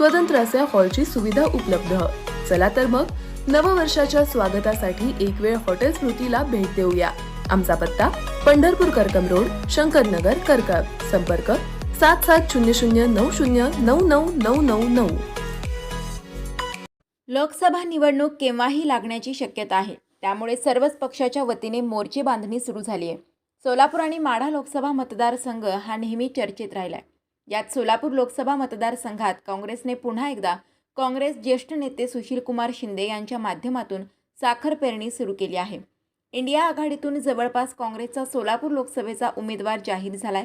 स्वतंत्र असे हॉलची सुविधा उपलब्ध. चला तर मग नववर्षाच्या स्वागतासाठी एक वेळ हॉटेल स्मृतीला भेट देऊया. आमचा पत्ता पंढरपूर करकम रोड शंकरनगर करकम संपर्क सात सात शून्य शून्य नऊ शून्य नऊ नऊ नऊ नऊ नऊ. लोकसभा निवडणूक केव्हाही लागण्याची शक्यता आहे. त्यामुळे सर्वच पक्षाच्या वतीने मोर्चे बांधणी सुरू झाली आहे सोलापूर आणि माढा लोकसभा मतदारसंघ हा नेहमी चर्चेत राहिलाय. यात सोलापूर लोकसभा मतदारसंघात काँग्रेसने पुन्हा एकदा काँग्रेस ज्येष्ठ नेते सुशीलकुमार शिंदे यांच्या माध्यमातून साखर पेरणी सुरू केली आहे. इंडिया आघाडीतून जवळपास काँग्रेसचा सोलापूर लोकसभेचा उमेदवार जाहीर झालाय.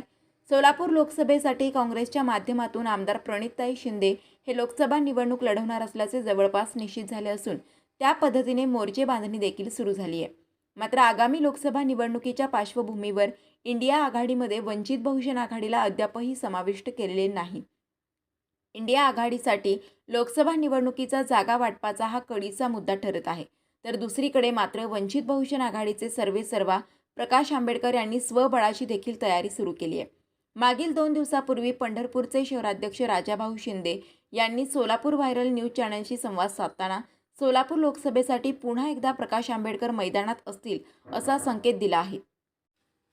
सोलापूर लोकसभेसाठी काँग्रेसच्या माध्यमातून आमदार प्रणितताई शिंदे हे लोकसभा निवडणूक लढवणार असल्याचे जवळपास निश्चित झाले असून त्या पद्धतीने मोर्चे बांधणी देखील सुरू झाली आहे मात्र आगामी लोकसभा निवडणुकीच्या पार्श्वभूमीवर इंडिया आघाडीमध्ये वंचित बहुजन आघाडीला अद्यापही समाविष्ट केलेले नाही. इंडिया आघाडीसाठी लोकसभा निवडणुकीचा जागा वाटपाचा हा कडीचा मुद्दा ठरत आहे. तर दुसरीकडे मात्र वंचित बहुजन आघाडीचे सर्वे सर्वा प्रकाश आंबेडकर यांनी स्वबळाची देखील तयारी सुरू केली आहे. मागील दोन दिवसापूर्वी पंढरपूरचे शहराध्यक्ष राजाभाऊ शिंदे यांनी सोलापूर व्हायरल न्यूज चॅनलशी संवाद साधताना सोलापूर लोकसभेसाठी पुन्हा एकदा प्रकाश आंबेडकर मैदानात असतील असा संकेत दिला आहे.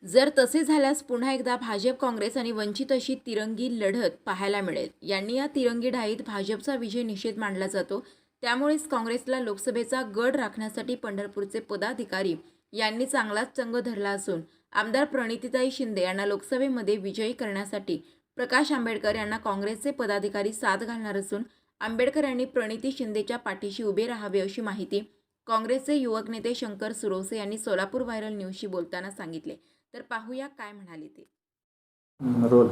जर तसे झाल्यास पुन्हा एकदा भाजप काँग्रेस आणि वंचित अशी तिरंगी लढत पाहायला मिळेल. यांनी या तिरंगी ढाईत भाजपचा विजय निषेध मानला जातो. त्यामुळेच काँग्रेसला लोकसभेचा गड राखण्यासाठी पंढरपूरचे पदाधिकारी यांनी चांगलाच चंग धरला असून आमदार प्रणितीताई शिंदे यांना लोकसभेमध्ये विजयी करण्यासाठी प्रकाश आंबेडकर यांना काँग्रेसचे पदाधिकारी साथ घालणार असून आंबेडकर यांनी प्रणिती शिंदेच्या पाठीशी उभे राहावे अशी माहिती काँग्रेसचे युवक नेते शंकर सुरोसे यांनी सोलापूर व्हायरल न्यूजशी बोलताना सांगितले. तर पाहूया काय म्हणाले ते. रोल.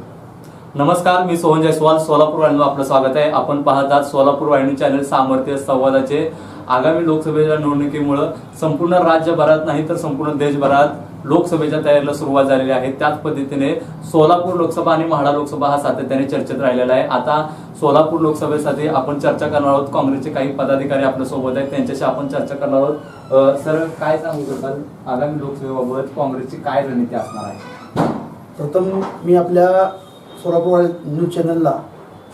नमस्कार मी सोहन जयस्वाल सोलापूर वाहिनीला आपलं स्वागत आहे. आपण पाहत आहात सोलापूर वाहिनी चॅनल सामर्थ्य संवादाचे. आगामी लोकसभेच्या निवडणुकीमुळं संपूर्ण राज्यभरात नाही तर संपूर्ण देशभरात लोकसभेच्या तयारीला सुरुवात झालेली आहे. त्याच पद्धतीने सोलापूर लोकसभा आणि म्हाडा लोकसभा हा सातत्याने चर्चेत राहिलेला आहे. आता सोलापूर लोकसभेसाठी आपण चर्चा करणार आहोत. काँग्रेसचे काही पदाधिकारी आपल्यासोबत आहेत. त्यांच्याशी आपण चर्चा करणार आहोत. सर काय सांगू शकाल? आगामी लोकसभेबाबत काँग्रेसची काय रणनीती असणार आहे? प्रथम मी आपल्या सोलापूर न्यूज चॅनलला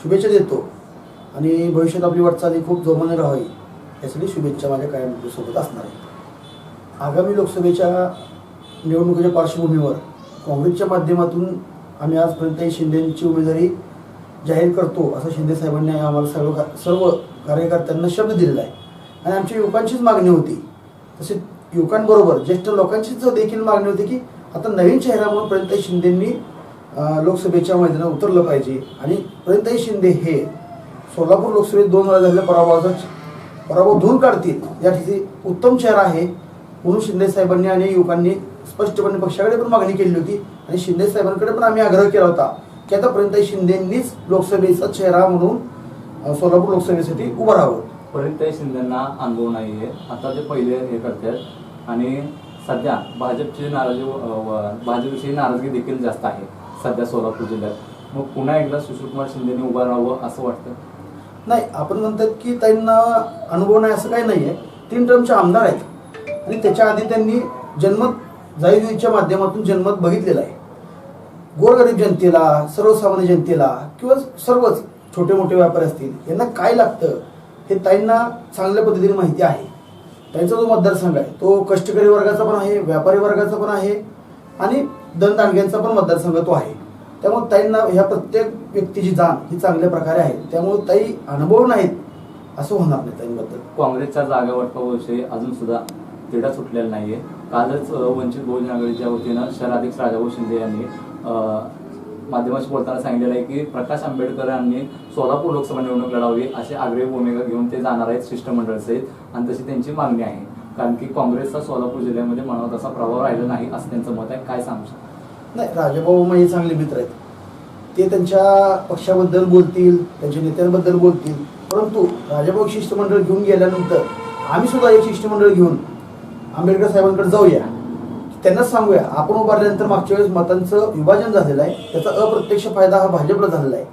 शुभेच्छा देतो आणि भविष्यात आपली वाटचाल ही खूप जोमाने राहावी यासाठी शुभेच्छा माझ्या कायम सोबत असणार आहे आगामी लोकसभेच्या निवडणुकीच्या पार्श्वभूमीवर काँग्रेसच्या माध्यमातून आम्ही आजपर्यंत शिंदेची उमेदवारी जाहीर करतो असं शिंदे साहेबांनी आम्हाला सर्व सर्व कार्यकर्त्यांना शब्द दिलेला आहे. आणि आमच्या युवकांचीच मागणी होती. तसेच युवकांबरोबर ज्येष्ठ लोकांचीच देखील मागणी होती की आता नवीन चेहरा म्हणून प्रणिताई शिंदेंनी लोकसभेच्या मैदानात उतरलं पाहिजे. आणि प्रणिताई शिंदे हे सोलापूर लोकसभेत दोन वेळा झालेल्या पराभवाचा पराभव धुवून काढतील या ठिकाणी उत्तम चेहरा आहे म्हणून शिंदे साहेबांनी आणि युवकांनी स्पष्टपणे पक्षाकडे पण मागणी केली होती आणि शिंदे साहेबांकडे पण आम्ही आग्रह केला होता की आता प्रणिताई शिंदेंनीच लोकसभेचा चेहरा म्हणून सोलापूर लोकसभेसाठी उभं राहावं. प्रणिताई शिंदेना अनुभव नाही आहे आता ते पहिले हे करतात आणि सध्या भाजपची नाराजी भाजपविषयी नाराजगी देखील जास्त आहे सध्या सोलापूर जिल्ह्यात. मग पुन्हा एकदा सुशीलकुमार शिंदेने उभं राहावं असं वाटतं नाही आपण म्हणतात की त्यांना अनुभव नाही असं काही नाही आहे तीन टर्मचे आमदार आहेत. आणि त्याच्या आधी त्यांनी जन्मत जाईजुईच्या माध्यमातून जन्मत बघितलेला आहे. गोरगरीब जनतेला सर्वसामान्य जनतेला किंवा सर्वच छोटे मोठे व्यापारी असतील यांना काय लागतं हे ताईंना चांगल्या पद्धतीने माहिती आहे. त्यांचा जो मतदारसंघ आहे तो कष्टकरी वर्गाचा पण आहे व्यापारी वर्गाचा पण आहे आणि दणदांडग्यांचा पण मतदारसंघ तो आहे. त्यामुळे ताईंना ह्या प्रत्येक व्यक्तीची जाण ही चांगल्या प्रकारे आहे. त्यामुळे ताई अनुभव नाहीत असं होणार नाही ताईंबद्दल. काँग्रेसच्या जागा वाटपाविषयी अजून सुद्धा तिढा सुटलेला नाहीये. कालच वंचित बहुजन आघाडीच्या वतीनं शहराध्यक्ष राजाभाऊ शिंदे यांनी माध्यमाशी बोलताना सांगितलेलं आहे की प्रकाश आंबेडकर यांनी सोलापूर लोकसभा निवडणूक लढावी अशी आग्रही भूमिका घेऊन ते जाणार आहेत शिष्टमंडळ सहित. आणि तशी त्यांची मागणी आहे. कारण की काँग्रेसचा सोलापूर जिल्ह्यामध्ये म्हणावा तसा प्रभाव राहिला नाही असं त्यांचं मत आहे. काय सांगू शकतो? नाही राजाभाऊ हे चांगले मित्र आहेत. ते त्यांच्या पक्षाबद्दल बोलतील त्यांच्या नेत्यांबद्दल बोलतील. परंतु राजाभाऊ शिष्टमंडळ घेऊन गेल्यानंतर आम्ही सुद्धा एक शिष्टमंडळ घेऊन आंबेडकर साहेबांकडे जाऊया. त्यांनाच सांगूया आपण उभारल्यानंतर मागच्या वेळेस मतांचं विभाजन झालेलं आहे. त्याचा अप्रत्यक्ष फायदा हा भाजपला झालेला आहे.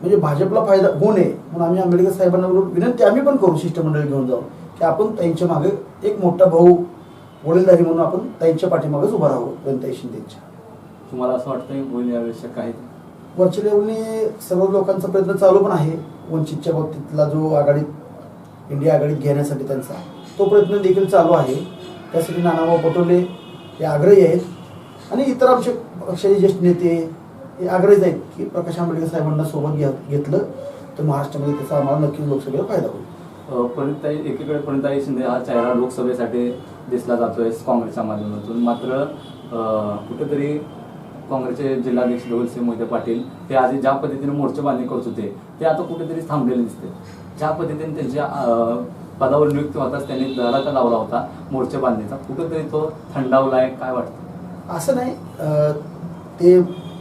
म्हणजे भाजपला फायदा होऊ नये म्हणून आम्ही आंबेडकर साहेबांना विनंती आम्ही पण करू शिष्टमंडळ घेऊन जाऊ. की आपण त्यांच्या मागे एक मोठा भाऊ वडीलधारी म्हणून आपण त्यांच्या पाठीमागेच उभा राहू गणताई शिंदेच्या. तुम्हाला असं वाटतं की होईल यावेळेस काही वरच्या लेवलने सर्व लोकांचा प्रयत्न चालू पण आहे. वंचितच्या बाबतीतला जो आघाडीत इंडिया आघाडीत घेण्यासाठी त्यांचा तो प्रयत्न देखील चालू आहे. त्यासाठी नानाभाऊ पटोले हे आग्रही आहेत. आणि इतर आमचे पक्षाचे ज्येष्ठ नेते हे आग्रहीच आहेत की प्रकाश आंबेडकर साहेबांना सोबत घ्या घेतलं तर महाराष्ट्रामध्ये त्याचा आम्हाला नक्कीच लोकसभेला फायदा होईल. परिताई एकीकडे परिताई शिंदे हा चेहरा लोकसभेसाठी दिसला जातोय काँग्रेसच्या माध्यमातून. मात्र कुठेतरी काँग्रेसचे जिल्हाध्यक्ष धोलसिंह मोहिते पाटील ते आधी ज्या पद्धतीने मोर्चे बांधणी करत होते ते आता कुठेतरी थांबलेले दिसते. ज्या पद्धतीने त्यांच्या पदावर नियुक्त होताच त्यांनी दराचा लावला होता मोर्चे बांधणीचा कुठेतरी तो थंडावलाय काय वाटतं? असं नाही ते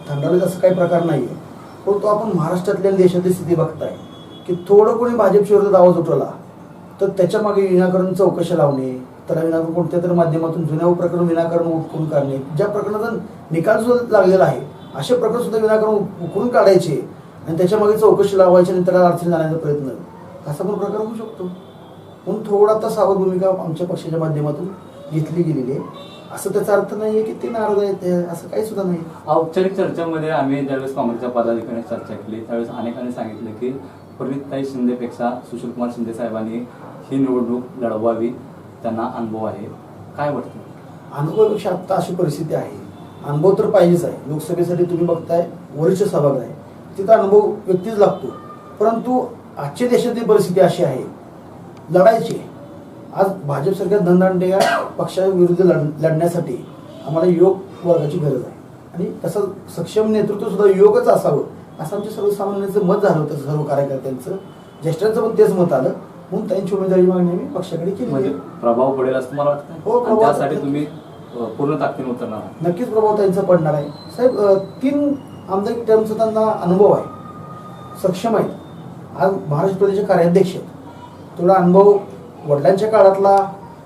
थंडावलेत असं काही प्रकार नाही आहे परंतु आपण महाराष्ट्रातल्या आणि देशातली स्थिती बघताय की थोडं कोणी भाजपच्या विरोधात आवाज उठवला तर त्याच्यामागे विनाकारण चौकशा लावणे त्याला विनाकारण कोणत्या तरी माध्यमातून जुन्या प्रकरण विनाकारण उठकून काढणे ज्या प्रकरणाचा निकाल सुद्धा लागलेला आहे असे प्रकरण सुद्धा विनाकारण उकरून काढायचे आणि त्याच्यामागे चौकशी लावायची आणि त्याला अडचणी जाण्याचा प्रयत्न. असा पण प्रकार होऊ शकतो. म्हणून थोडा आता सावध भूमिका आमच्या पक्षाच्या माध्यमातून घेतली गेलेली आहे. असं त्याचा अर्थ नाही आहे की ते नाराज आहेत ते असं काही सुद्धा नाही. औपचारिक चर्चेमध्ये आम्ही ज्यावेळेस काँग्रेसच्या पदाधिकाऱ्यांनी चर्चा केली त्यावेळेस अनेकांनी सांगितलं की प्रणितताई शिंदेपेक्षा सुशीलकुमार शिंदे साहेबांनी ही निवडणूक लढवावी त्यांना अनुभव आहे. काय वाटतं? अनुभवापेक्षा आत्ता अशी परिस्थिती आहे. अनुभव तर पाहिजेच आहे. लोकसभेसाठी तुम्ही बघताय वरिष्ठ सभागृह आहे. तिथं अनुभव व्यक्तीच लागतो. परंतु आजच्या देशातली परिस्थिती अशी आहे. लढायची आहे. आज भाजपसारख्या धनदांड्या पक्षाविरुद्ध लढ लढण्यासाठी आम्हाला योग वर्गाची गरज आहे. आणि तसं सक्षम नेतृत्व सुद्धा योगच असावं. असं आमच्या सर्वसामान्यांचं मत झालं होतं सर्व कार्यकर्त्यांचं. ज्येष्ठांचं पण तेच मत आलं. म्हणून त्यांची उमेदवारी मागणी आम्ही पक्षाकडे केली. म्हणजे प्रभाव पडेल असं तुम्हाला वाटतं? हो, आणि प्रभाव त्यासाठी पडेल. तुम्ही अ, पूर्ण ताकदीने उतरणार आहात. नक्कीच प्रभाव त्यांचा पडणार आहे. साहेब अ, तीन आमदार टर्मचा त्यांना अनुभव आहे. सक्षम आहेत. आज महाराष्ट्र प्रदेशचे कार्याध्यक्ष आहेत. तेवढा अनुभव वडिलांच्या काळातला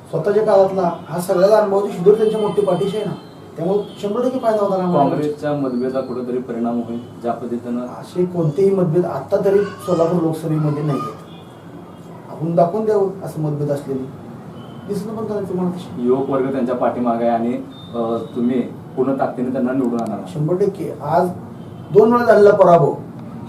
स्वतःच्या काळातला हा सगळ्याचा अनुभव शिदूर त्यांच्या मोठी पाठीशी आहे ना त्यामुळे शंभर टक्के फायदा आम्हाला. काँग्रेसच्या मतभेदाचा कुठेतरी परिणाम होईल ज्या पद्धतीनं? असे कोणतेही मतभेद आता तरी सोलापूर लोकसभेमध्ये नाही आहेत आपण दाखवून द्यावं असं मतभेद असलेली. दिसणं पण करायचं तशी. युवक वर्ग त्यांच्या पाठीमागे आहे आणि तुम्ही पूर्ण ताकदीने त्यांना निवडून आणणार. शंभर टक्के. आज दोन वेळा झालेला पराभव.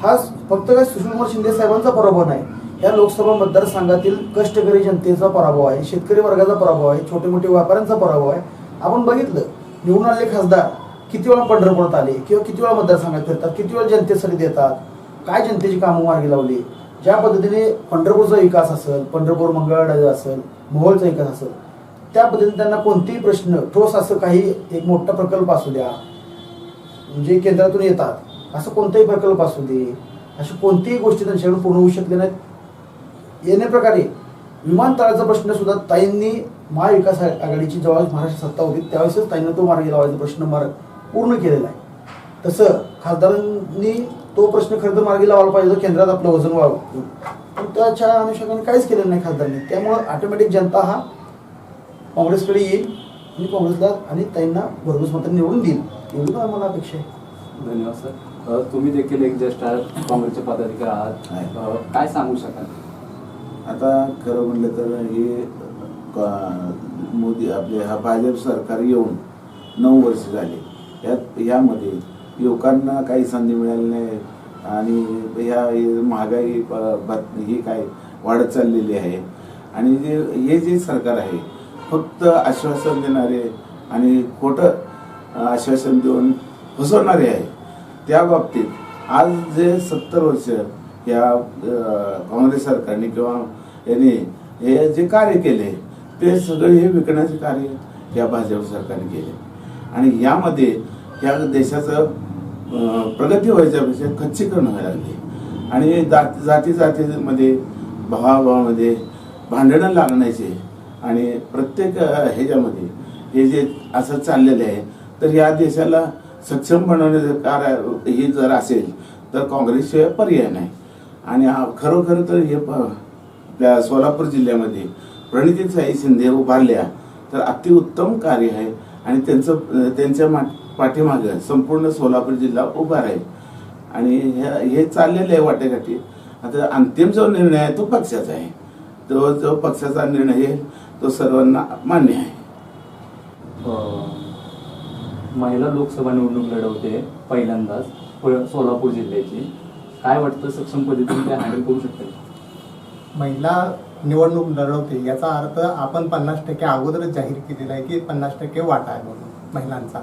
हा फक्त काय सुशीलकुमार शिंदे साहेबांचा पराभव नाही. या लोकसभा मतदारसंघातील कष्टकरी जनतेचा पराभव आहे शेतकरी वर्गाचा पराभव आहे छोटे मोठे व्यापाऱ्यांचा पराभव आहे. आपण बघितलं निवडून आलेले खासदार किती वेळा पंढरपुरात आले किंवा किती वेळा मतदारसंघात फिरतात? किती वेळा जनतेसाठी देतात? काय जनतेची कामं मार्गी लावली? ज्या पद्धतीने पंढरपूरचा विकास असेल पंढरपूर मंगळवाडा असेल मोहोळचा विकास असेल त्या पद्धतीने त्यांना कोणतेही प्रश्न ठोस असं काही एक मोठा प्रकल्प असू द्या म्हणजे केंद्रातून येतात असं कोणताही प्रकल्प असू दे अशी कोणतीही गोष्टी त्यांच्याकडून पूर्ण होऊ शकले नाहीत. येण्याप्रकारे विमानतळाचा प्रश्न सुद्धा ताईंनी महाविकास आघाडीची जेव्हा महाराष्ट्र सत्ता होती त्यावेळेसच ताईंना तो मार्गी लावायचा प्रश्न मार्ग पूर्ण केलेला आहे. तसं खासदारांनी तो प्रश्न खरं तर मार्गी लावायला पाहिजे केंद्रात आपलं वजन व्हावं पण त्याच्या अनुषंगाने काहीच केलेलं नाही खासदारांनी. त्यामुळं ऑटोमॅटिक जनता हा काँग्रेसकडे येईल आणि काँग्रेसला आणि ताईंना भरघोस मात्र निवडून देईल. एवढी आम्हाला अपेक्षा आहे? धन्यवाद सर. तुम्ही देखील एक ज्येष्ठ आहात काँग्रेसचे पदाधिकारी आहात. काय सांगू शकाल? आता खरं म्हटलं तर हे का- मोदी आपले हा भाजप सरकार येऊन नऊ वर्ष झाले. यात यामध्ये युवकांना काही संधी मिळाली नाही. आणि ह्या महागाई ही काय वाढत चाललेली आहे. आणि जे हे जे सरकार आहे फक्त आश्वासन देणारे आणि खोटं आश्वासन देऊन फसवणारे आहे. त्या बाबतीत आज जे सत्तर वर्ष या काँग्रेस सरकारने किंवा यांनी हे जे कार्य केले ते सगळे हे विकण्याचे कार्य या भाजप सरकारने केले. आणि यामध्ये या देशाचं प्रगती व्हायच्यापेक्षा खच्चीकरण व्हायला लागली. आणि जात जाती जातीमध्ये भावाभावामध्ये भांडणं लागण्याचे आणि प्रत्येक ह्याच्यामध्ये हे जे असं चाललेले आहे तर या देशाला सक्षम बनवण्याचं कार्य हे जर असेल तर काँग्रेसशिवाय पर्याय नाही. आणि हा खरोखर तर हे आपल्या सोलापूर जिल्ह्यामध्ये प्रणितीसाई शिंदे उभारल्या तर अतिउत्तम कार्य आहे. आणि त्यांचं त्यांच्या मा पाठीमागं संपूर्ण सोलापूर जिल्हा उभा राहील. आणि हे- हे चाललेलं आहे वाटेघाटी. आता अंतिम जो निर्णय आहे तो पक्षाचा आहे. तो जो पक्षाचा निर्णय आहे तो सर्वांना मान्य आहे. महिला लोकसभा निवडणूक लढवते पहिल्यांदाच सोलापूर जिल्ह्याची. काय वाटतं सक्षम पद्धतीने त्या हँडल करू शकते महिला निवडणूक लढवते याचा अर्थ आपण पन्नास टक्के अगोदरच जाहीर केलेला आहे की पन्नास टक्के वाटा आहे म्हणून महिलांचा.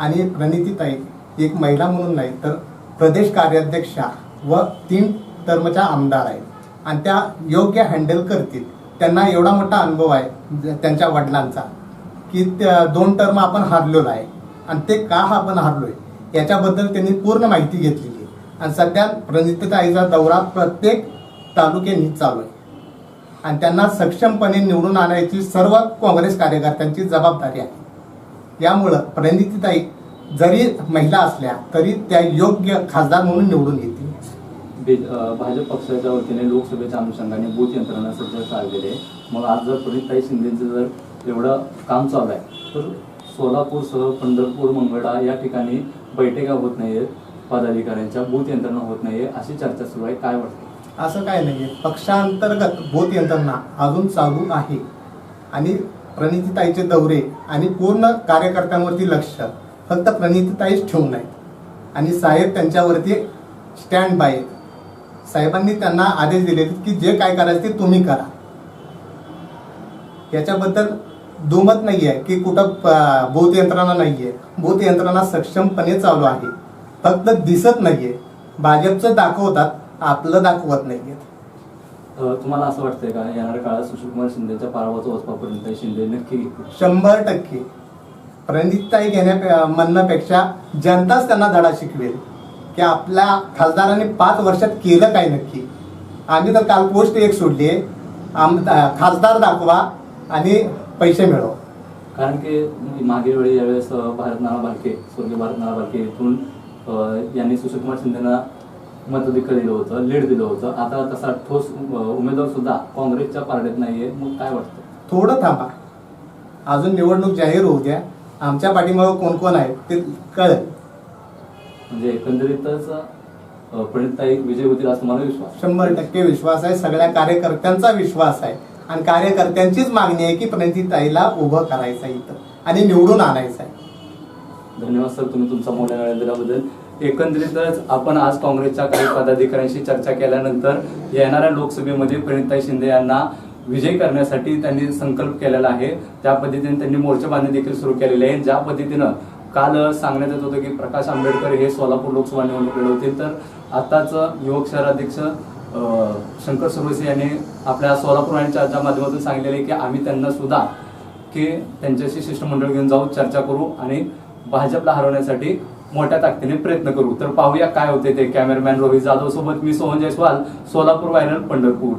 आणि प्रणितीताई एक महिला म्हणून नाही तर प्रदेश कार्याध्यक्षा व तीन टर्मच्या आमदार आहेत. आणि त्या योग्य हँडल करतील. त्यांना एवढा मोठा अनुभव आहे त्यांच्या वडिलांचा की त्या दोन टर्म आपण हारलेलो आहे. आणि ते का आपण हारलोय याच्याबद्दल त्यांनी पूर्ण माहिती घेतली. आणि सध्या प्रणितीताईचा दौरा प्रत्येक तालुक्यांनी चालू आहे. आणि त्यांना सक्षमपणे निवडून आणायची सर्व काँग्रेस कार्यकर्त्यांची जबाबदारी आहे. यामुळं प्रणितीताई जरी महिला असल्या तरी त्या योग्य खासदार म्हणून निवडून येतील. बे- भाजप पक्षाच्या वतीने लोकसभेच्या अनुषंगाने बूथ यंत्रणा सज्ज चाललेली आहे. मग आज जर प्रणिताई शिंदेचं जर एवढं काम चालू आहे तर सोलापूरसह पंढरपूर मंगळा या ठिकाणी बैठका होत नाहीयेत. पदाधिकाऱ्यांच्या बूथ यंत्रणा होत नाहीये अशी चर्चा सुरू आहे. काय वाटतं? असं काय नाही पक्षांतर्गत बूथ यंत्रणा अजून चालू आहे. आणि प्रणितीताईचे दौरे आणि पूर्ण कार्यकर्त्यांवरती लक्ष. फक्त प्रणितीताईच ठेवून नाही आणि साहेब त्यांच्यावरती स्टँड बाय साहेबांनी त्यांना आदेश दिले की जे काय करायचं ते तुम्ही करा. याच्याबद्दल दुमत नाही आहे की कुठं प- बोध यंत्रणा नाही आहे बोध यंत्रणा सक्षमपणे चालू आहे. फक्त दिसत नाहीये. भाजपचं दाखवतात आपलं दाखवत नाहीये. तुम्हाला असं वाटतंय का? येणाऱ्या काळात सुशीलकुमार शिंदेच्या पारावाचा वचपापर्यंत शिंदे नक्की घेतील शंभर टक्के. प्रणितताई घेण्या म्हणण्यापेक्षा जनताच त्यांना धडा शिकवेल. की आपल्या खासदारांनी पाच वर्षात केलं काय नक्की? आम्ही तर काल पोस्ट एक सोडली आहे. आम खासदार दाखवा आणि पैसे मिळवा. कारण की मागील वेळी यावेळेस अं, भारतनाना भालके स्वर्गीय भारतनाना भालके इथून यांनी सुशीलकुमार शिंदेना मताधिक्य दिलं होतं लीड दिलं होतं. आता तसा ठोस उमेदवार सुद्धा काँग्रेसच्या पारड्यात नाहीये. मग काय वाटतं? थोडं थांबा. अजून निवडणूक जाहीर होऊ द्या. आमच्या पाठीमागं कोण कोण आहे ते कळेल. म्हणजे एकंदरीतच प्रणितताई विजय होतील असं मला विश्वास शंभर टक्के विश्वास आहे. सगळ्या कार्यकर्त्यांचा विश्वास आहे. आणि कार्यकर्त्यांचीच मागणी आहे की प्रणितीताईला उभं करायचं इथं आणि निवडून आणायचं आहे. धन्यवाद सर. तुम्ही तुमचा मोठ्या वेळ दिल्याबद्दल. एकंदरीतच आपण आज काँग्रेसच्या काही पदाधिकाऱ्यांशी चर्चा केल्यानंतर येणाऱ्या लोकसभेमध्ये प्रणिताई शिंदे यांना विजय करण्यासाठी त्यांनी संकल्प केलेला आहे. त्या पद्धतीने त्यांनी मोर्चाबांधणी देखील सुरू केलेली आहे. ज्या पद्धतीनं काल सांगण्यात येत होतं की प्रकाश आंबेडकर हे सोलापूर लोकसभा निवडणूक लढवतील तर आताच युवक शहराध्यक्ष शंकर सुरवसे यांनी आपल्या सोलापूर आणि चर्चा माध्यमातून सांगितलेले आहे की आम्ही त्यांना सुद्धा की त्यांच्याशी शिष्टमंडळ घेऊन जाऊ चर्चा करू आणि भाजपला हरवण्यासाठी मोठ्या ताकदीने प्रयत्न करू. तर पाहूया काय होते ते. कॅमेरामॅन रोहित जाधव सोबत मी सोहन जयस्वाल सोलापूर व्हायरल पंढरपूर.